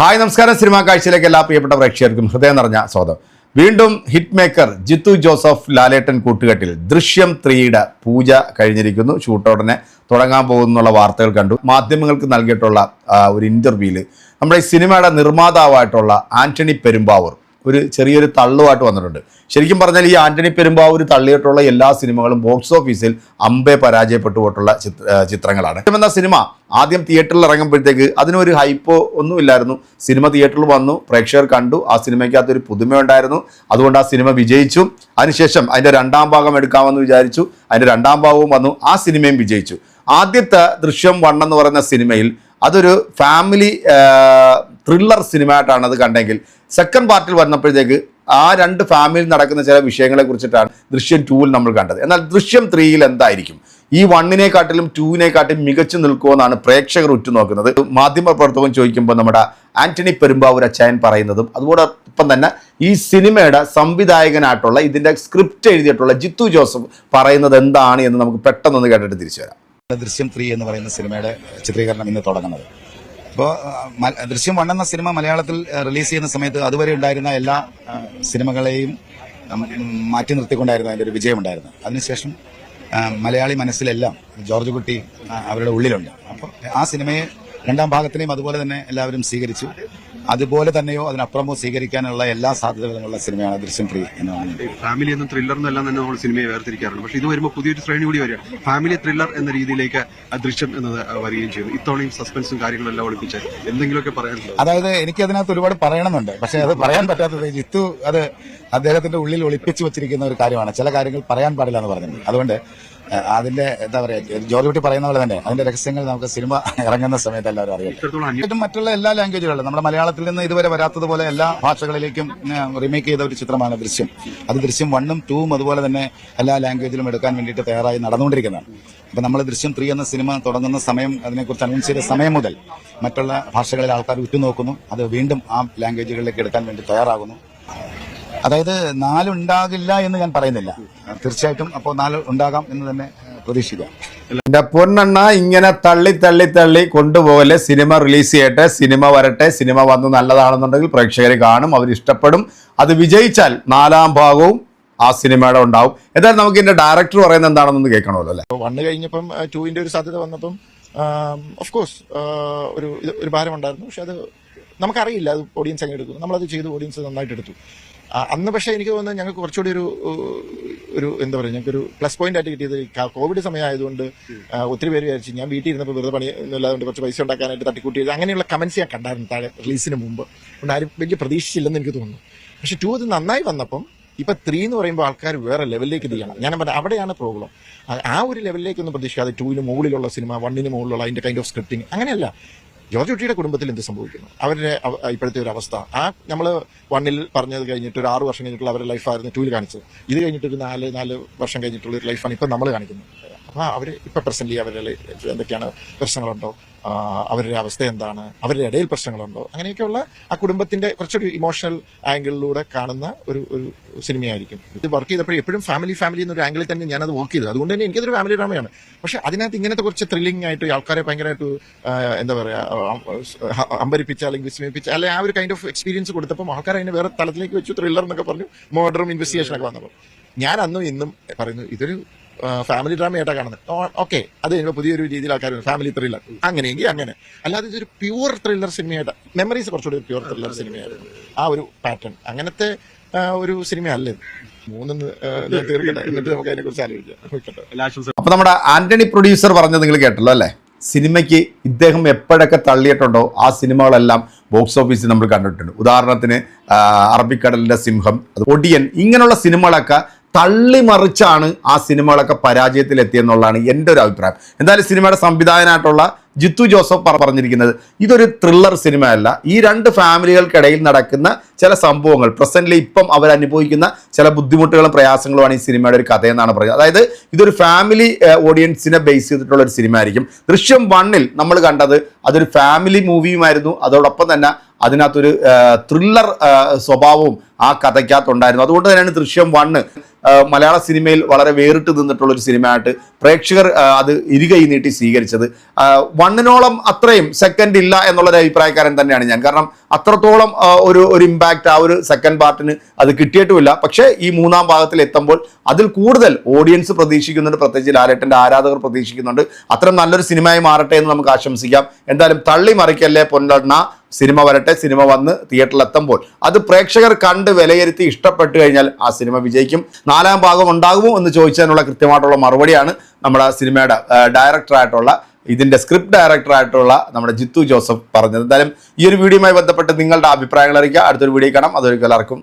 Hi നമസ്കാരം. Cinema കാഴ്ചയിലേക്ക് എല്ലാ പ്രിയപ്പെട്ട പ്രേക്ഷകർക്കും ഹൃദയം നിറഞ്ഞ സ്വാഗതം. വീണ്ടും ഹിറ്റ് മേക്കർ ജിത്തു ജോസഫ് ലാലേട്ടൻ കൂട്ടുകെട്ടിൽ ദൃശ്യം ത്രീയുടെ പൂജ കഴിഞ്ഞിരിക്കുന്നു. ഷൂട്ടോടനെ തുടങ്ങാൻ പോകുന്നുള്ള വാർത്തകൾ കണ്ടു. മാധ്യമങ്ങൾക്ക് നൽകിയിട്ടുള്ള ഒരു ഇന്റർവ്യൂവിൽ നമ്മുടെ ഈ സിനിമയുടെ നിർമ്മാതാവായിട്ടുള്ള ആന്റണി പെരുമ്പാവൂർ ഒരു ചെറിയൊരു തള്ളുമായിട്ട് വന്നിട്ടുണ്ട്. ശരിക്കും പറഞ്ഞാൽ ഈ ആന്റണി പെരുമ്പാവൂർ തള്ളിയിട്ടുള്ള എല്ലാ സിനിമകളും ബോക്സ് ഓഫീസിൽ അമ്പെ പരാജയപ്പെട്ടു പോയിട്ടുള്ള ചിത്രങ്ങളാണ്. എന്ന സിനിമ ആദ്യം തിയേറ്ററിൽ ഇറങ്ങുമ്പോഴത്തേക്ക് അതിനൊരു ഹൈപ്പോ ഒന്നുമില്ലായിരുന്നു. സിനിമ തിയേറ്ററിൽ വന്നു പ്രേക്ഷകർ കണ്ടു ആ സിനിമയ്ക്കകത്തൊരു പുതുമയുണ്ടായിരുന്നു. അതുകൊണ്ട് ആ സിനിമ വിജയിച്ചു. അതിനുശേഷം അതിന്റെ രണ്ടാം ഭാഗം എടുക്കാമെന്ന് വിചാരിച്ചു. അതിന്റെ രണ്ടാം ഭാഗവും വന്നു ആ സിനിമയും വിജയിച്ചു. ആദ്യത്തെ ദൃശ്യം വൺ എന്ന് പറയുന്ന സിനിമയിൽ അതൊരു ഫാമിലി ത്രില്ലർ സിനിമയായിട്ടാണ് അത് കണ്ടെങ്കിൽ സെക്കൻഡ് പാർട്ടിൽ വന്നപ്പോഴത്തേക്ക് ആ രണ്ട് ഫാമിലിയിൽ നടക്കുന്ന ചില വിഷയങ്ങളെ കുറിച്ചിട്ടാണ് ദൃശ്യം ടൂവിൽ നമ്മൾ കണ്ടത്. എന്നാൽ ദൃശ്യം ത്രീയിൽ എന്തായിരിക്കും? ഈ വണ്ണിനെക്കാട്ടിലും ടൂവിനെക്കാട്ടിലും മികച്ചു നിൽക്കുമെന്നാണ് പ്രേക്ഷകർ ഉറ്റുനോക്കുന്നത്. മാധ്യമ പ്രവർത്തകൻ ചോദിക്കുമ്പോൾ നമ്മുടെ ആന്റണി പെരുമ്പാവൂർ അച്ചായൻ പറയുന്നതും അതോടൊപ്പം തന്നെ ഈ സിനിമയുടെ സംവിധായകനായിട്ടുള്ള ഇതിന്റെ സ്ക്രിപ്റ്റ് എഴുതിയിട്ടുള്ള ജിത്തു ജോസഫ് പറയുന്നത് എന്താണ് എന്ന് നമുക്ക് പെട്ടെന്നൊന്ന് കേട്ടിട്ട് തിരിച്ചു വരാം. ദൃശ്യം ത്രീ എന്ന് പറയുന്ന സിനിമയുടെ ചിത്രീകരണം ഇന്ന് തുടങ്ങുന്നത്. അപ്പോൾ ദൃശ്യം വൺ എന്ന സിനിമ മലയാളത്തിൽ റിലീസ് ചെയ്യുന്ന സമയത്ത് അതുവരെ ഉണ്ടായിരുന്ന എല്ലാ സിനിമകളെയും മാറ്റി നിർത്തിക്കൊണ്ടായിരുന്നു അതിന്റെ ഒരു വിജയമുണ്ടായിരുന്നു അതിനുശേഷം മലയാളി മനസ്സിലെല്ലാം ജോർജ് കുട്ടി അവരുടെ ഉള്ളിലുണ്ട്. അപ്പോൾ ആ സിനിമയെ രണ്ടാം ഭാഗത്തിനെയും അതുപോലെ തന്നെ എല്ലാവരും സ്വീകരിച്ചു. അതുപോലെ തന്നെയോ അതിനപ്പുറമോ സ്വീകരിക്കാനുള്ള എല്ലാ സാധ്യതകളുള്ള സിനിമയാണ് ദൃശ്യം ത്രീ എന്ന് പറയുന്നത്. ഫാമിലി എന്നും ത്രില്ലർ എന്നെല്ലാം തന്നെ നമ്മൾ സിനിമയെ വേർതിരിക്കാറുണ്ട്. പക്ഷെ ഇത് വരുമ്പോൾ പുതിയൊരു ശ്രേണി കൂടി വരിക. ഫാമിലി ത്രില്ലർ എന്ന രീതിയിലേക്ക് ദൃശ്യം എന്നത് വരികയും ചെയ്തു. ഇത്തവണയും സസ്പെൻസും കാര്യങ്ങളെല്ലാം ഒളിപ്പിച്ച് എന്തെങ്കിലുമൊക്കെ പറയാനുള്ളത് അതായത് എനിക്ക് അതിനകത്ത് ഒരുപാട് പറയണമെന്നുണ്ട്. പക്ഷെ അത് പറയാൻ പറ്റാത്തത് ജിത്തു അത് അദ്ദേഹത്തിന്റെ ഉള്ളിൽ ഒളിപ്പിച്ചു വെച്ചിരിക്കുന്ന ഒരു കാര്യമാണ്. ചില കാര്യങ്ങൾ പറയാൻ പാടില്ല എന്ന് പറഞ്ഞിട്ടുണ്ട്. അതുകൊണ്ട് അതിന്റെ എന്താ പറയാ ജോർജ് കുട്ടി പറയുന്ന പോലെ തന്നെ അതിന്റെ രഹസ്യങ്ങൾ നമുക്ക് സിനിമ ഇറങ്ങുന്ന സമയത്ത് എല്ലാവരും അറിയാം മറ്റുള്ള എല്ലാ ലാംഗ്വേജുകളിലും നമ്മുടെ മലയാളത്തിൽ നിന്ന് ഇതുവരെ വരാത്തതുപോലെ എല്ലാ ഭാഷകളിലേക്കും റീമേക്ക് ചെയ്ത ഒരു ചിത്രമാണ് ദൃശ്യം. അത് ദൃശ്യം വണ്ണും ടൂവും അതുപോലെ തന്നെ എല്ലാ ലാംഗ്വേജിലും എടുക്കാൻ വേണ്ടിയിട്ട് തയ്യാറായി നടന്നുകൊണ്ടിരിക്കുന്നതാണ്. അപ്പൊ നമ്മൾ ദൃശ്യം ത്രീ എന്ന സിനിമ തുടങ്ങുന്ന സമയം അതിനെക്കുറിച്ച് അനൗൺസ് ചെയ്ത സമയം മുതൽ മറ്റുള്ള ഭാഷകളിൽ ആൾക്കാർ ഉറ്റുനോക്കുന്നു. അത് വീണ്ടും ആ ലാംഗ്വേജുകളിലേക്ക് എടുക്കാൻ വേണ്ടി തയ്യാറാകുന്നു. അതായത് നാലുണ്ടാകില്ല എന്ന് ഞാൻ പറയുന്നില്ല. തീർച്ചയായിട്ടും അപ്പോൾ നാല് ഉണ്ടാകാം എന്ന് തന്നെ പ്രതീക്ഷിക്കാം എന്റെ പൊന്നെണ്ണ ഇങ്ങനെ തള്ളി തള്ളി തള്ളി കൊണ്ടുപോകല്ലേ സിനിമ റിലീസ് ചെയ്യട്ടെ സിനിമ വരട്ടെ സിനിമ വന്ന് നല്ലതാണെന്നുണ്ടെങ്കിൽ പ്രേക്ഷകർ കാണും അവർ ഇഷ്ടപ്പെടും. അത് വിജയിച്ചാൽ നാലാം ഭാഗവും ആ സിനിമയുടെ ഉണ്ടാവും. എന്തായാലും നമുക്ക് ഇതിന്റെ ഡയറക്ടർ പറയുന്നത് എന്താണെന്നൊന്ന് കേൾക്കണമല്ലോ അല്ലെ? വണ്ണ് കഴിഞ്ഞപ്പം ടൂവിന്റെ ഒരു സാധ്യത വന്നപ്പം ഓഫ് കോഴ്സ് ഒരു ഇത് ഒരു ഭാരം ഉണ്ടായിരുന്നു. പക്ഷെ അത് നമുക്കറിയില്ല അത് ഓഡിയൻസ് അങ്ങനെ എടുക്കും നമ്മളത് ചെയ്തു ഓഡിയൻസ് നന്നായിട്ട് എടുത്തു. അന്ന് പക്ഷേ എനിക്ക് തോന്നുന്നത് ഞങ്ങൾക്ക് കുറച്ചുകൂടി ഒരു ഒരു എന്താ പറയുക ഞങ്ങൾക്കൊരു പ്ലസ് പോയിന്റ് ആയിട്ട് കിട്ടിയത് കോവിഡ് സമയമായതുകൊണ്ട് ഒത്തിരി പേര് വിചാരിച്ചു ഞാൻ വീട്ടിൽ ഇരുന്നപ്പോൾ വെറുതെ പണി ഇല്ലാതുകൊണ്ട് കുറച്ച് പൈസ ഉണ്ടാക്കാനായിട്ട് തട്ടിക്കൂട്ടി. അങ്ങനെയുള്ള കമന്റ്സ് ഞാൻ കണ്ടായിരുന്നു താഴെ റിലീസിന് മുമ്പ്. അതുകൊണ്ട് ആരും വലിയ പ്രതീക്ഷിച്ചില്ലെന്ന് എനിക്ക് തോന്നുന്നു. പക്ഷെ ടു അത് നന്നായി വന്നപ്പം ഇപ്പൊ ത്രീ എന്ന് പറയുമ്പോൾ ആൾക്കാർ വേറെ ലെവലിലേക്ക് ചെയ്യണം. ഞാൻ പറഞ്ഞ അവിടെയാണ് പ്രോബ്ലം ആ ഒരു ലെവലിലേക്ക് ഒന്നും പ്രതീക്ഷിക്കാതെ ടൂവിന് മുകളിലുള്ള സിനിമ വണ്ണിന് മുകളിലുള്ള അതിന്റെ കൈൻഡ് ഓഫ് സ്ക്രിപ്റ്റിംഗ് അങ്ങനെയല്ല. ജോർജ് കുട്ടിയുടെ കുടുംബത്തിൽ എന്ത് സംഭവിക്കുന്നു? അവരുടെ ഇപ്പോഴത്തെ ഒരു അവസ്ഥ. ആ നമ്മൾ വണ്ണിൽ പറഞ്ഞത് കഴിഞ്ഞിട്ട് ഒരു ആറ് വർഷം കഴിഞ്ഞിട്ടുള്ള അവരുടെ ലൈഫായിരുന്നു ടൂവിൽ കാണിച്ചത്. ഇത് കഴിഞ്ഞിട്ട് ഒരു നാല് നാല് വർഷം കഴിഞ്ഞിട്ടുള്ള ഒരു ലൈഫാണ് ഇപ്പം നമ്മൾ കാണിക്കുന്നത്. അപ്പോൾ അവർ ഇപ്പം പ്രസന്റ്ലി അവരുടെ എന്തൊക്കെയാണ് പ്രശ്നങ്ങളുണ്ടോ? ആ, അവരുടെ അവസ്ഥ എന്താണ്? അവരുടെ ഇടയിൽ പ്രശ്നങ്ങളുണ്ടോ? അങ്ങനെയൊക്കെയുള്ള ആ കുടുംബത്തിന്റെ കുറച്ചൊരു ഇമോഷണൽ ആംഗിളിലൂടെ കാണുന്ന ഒരു ഒരു സിനിമയായിരിക്കും. ഇത് വർക്ക് ചെയ്തപ്പോൾ എപ്പോഴും ഫാമിലി ഫാമിലി എന്നൊരു ആംഗിളിൽ തന്നെ ഞാനത് വർക്ക് ചെയ്തത്. അതുകൊണ്ട് തന്നെ എനിക്കതൊരു ഫാമിലി ഡ്രാമയാണ് പക്ഷേ അതിനകത്ത് ഇങ്ങനത്തെ കുറച്ച് ത്രില്ലിംഗ് ആയിട്ട് ആൾക്കാരെ ഭയങ്കരമായിട്ട് എന്താ പറയുക ആ, അമ്പരിപ്പിച്ച അല്ലെങ്കിൽ വിസ്മയിപ്പിച്ച അല്ലെങ്കിൽ ആ ഒരു കൈൻഡ് ഓഫ് എക്സ്പീരിയൻസ് കൊടുത്തപ്പോൾ ആൾക്കാർ അതിനെ വേറെ തലത്തിലേക്ക് വെച്ചു ത്രില്ലർ എന്നൊക്കെ പറഞ്ഞു മോഡറും ഇൻവെസ്റ്റിഗേഷനൊക്കെ വന്നപ്പോൾ ഞാൻ അന്നും ഇന്നും പറയുന്നു ഇതൊരു ഫാമിലി ഡ്രാമയായിട്ടാണ് കാണുന്നത്. ഓക്കെ അത് കഴിയുമ്പോൾ പുതിയൊരു രീതിയിൽ ആൾക്കാർ ഫാമിലി ത്രില്ലർ അങ്ങനെയെങ്കിൽ അങ്ങനെ. അല്ലാതെ ഇതൊരു പ്യുവർ ത്രില്ലർ സിനിമയായിട്ട് മെമ്മറീസ് കുറച്ചുകൂടി പ്യുവർ ത്രില്ലർ സിനിമയായിരുന്നു ആ ഒരു പാറ്റേൺ അങ്ങനത്തെ ഒരു സിനിമയല്ല ഇത്. മൂന്ന് തീർക്കട്ടെ. എന്നിട്ട് നമുക്ക് ആലോചിക്കാം. അപ്പൊ നമ്മുടെ ആന്റണി പ്രൊഡ്യൂസർ പറഞ്ഞത് നിങ്ങൾ കേട്ടല്ലോ അല്ലേ? സിനിമയ്ക്ക് ഇദ്ദേഹം എപ്പോഴൊക്കെ തള്ളിയിട്ടുണ്ടോ ആ സിനിമകളെല്ലാം ബോക്സ് ഓഫീസിൽ നമ്മൾ കണ്ടിട്ടുണ്ട്. ഉദാഹരണത്തിന് അറബിക്കടലിന്റെ അറബിക്കടലിന്റെ സിംഹം അത് ഒടിയൻ ഇങ്ങനെയുള്ള സിനിമകളൊക്കെ തള്ളിമറിച്ചാണ് ആ സിനിമകളൊക്കെ പരാജയത്തിലെത്തിയെന്നുള്ളതാണ് എന്റെ ഒരു അഭിപ്രായം. എന്തായാലും സിനിമയുടെ സംവിധായകനായിട്ടുള്ള ജിത്തു ജോസഫ് പറ- പറഞ്ഞിരിക്കുന്നത് ഇതൊരു ത്രില്ലർ സിനിമയല്ല. ഈ രണ്ട് ഫാമിലികൾക്കിടയിൽ നടക്കുന്ന ചില സംഭവങ്ങൾ പ്രസന്റ്ലി ഇപ്പം അവർ ചില ബുദ്ധിമുട്ടുകളും പ്രയാസങ്ങളുമാണ് ഈ സിനിമയുടെ ഒരു കഥയെന്നാണ് പറയുന്നത്. അതായത് ഇതൊരു ഫാമിലി ഓഡിയൻസിനെ ബേസ് ചെയ്തിട്ടുള്ള ഒരു സിനിമ ആയിരിക്കും ദൃശ്യം വണ്ണിൽ നമ്മൾ കണ്ടത് അതൊരു ഫാമിലി മൂവിയുമായിരുന്നു അതോടൊപ്പം തന്നെ അതിനകത്തൊരു ത്രില്ലർ സ്വഭാവവും ആ കഥയ്ക്കകത്തുണ്ടായിരുന്നു. അതുകൊണ്ട് തന്നെയാണ് ദൃശ്യം വണ്ണ് മലയാള സിനിമയിൽ വളരെ വേറിട്ട് നിന്നിട്ടുള്ളൊരു സിനിമയായിട്ട് പ്രേക്ഷകർ അത് ഇരുകൈ നീട്ടി സ്വീകരിച്ചത്. വണ്ണിനോളം അത്രയും സെക്കൻഡ് ഇല്ല എന്നുള്ളൊരു അഭിപ്രായക്കാരൻ തന്നെയാണ് ഞാൻ. കാരണം അത്രത്തോളം ഒരു ഒരു ഇമ്പാക്റ്റ് ആ ഒരു സെക്കൻഡ് പാർട്ടിന് അത് കിട്ടിയിട്ടുമില്ല. പക്ഷേ ഈ മൂന്നാം ഭാഗത്തിൽ എത്തുമ്പോൾ അതിൽ കൂടുതൽ ഓഡിയൻസ് പ്രതീക്ഷിക്കുന്നുണ്ട്. പ്രത്യേകിച്ച് ലാലേട്ടന്റെ ആരാധകർ പ്രതീക്ഷിക്കുന്നുണ്ട്. അത്രയും നല്ലൊരു സിനിമയായി മാറട്ടെ എന്ന് നമുക്ക് ആശംസിക്കാം. എന്തായാലും തള്ളി മറിക്കല്ലേ പൊന്നണ്ണ. സിനിമ വരട്ടെ സിനിമ വന്ന് തിയേറ്ററിൽ എത്തുമ്പോൾ അത് പ്രേക്ഷകർ കണ്ട് വിലയിരുത്തി ഇഷ്ടപ്പെട്ടു കഴിഞ്ഞാൽ ആ സിനിമ വിജയിക്കും. നാലാം ഭാഗം ഉണ്ടാകുമോ എന്ന് ചോദിച്ചതിനുള്ള കൃത്യമായിട്ടുള്ള മറുപടിയാണ് നമ്മുടെ സിനിമയുടെ ഡയറക്ടറായിട്ടുള്ള ഇതിന്റെ സ്ക്രിപ്റ്റ് ഡയറക്ടറായിട്ടുള്ള നമ്മുടെ ജിത്തു ജോസഫ് പറഞ്ഞത്. എന്തായാലും ഈ ഒരു വീഡിയോയുമായി ബന്ധപ്പെട്ട് നിങ്ങളുടെ അഭിപ്രായങ്ങൾ അറിയിക്കുക. അടുത്തൊരു വീഡിയോ കാണാം. അതൊരിക്കലും എല്ലാവർക്കും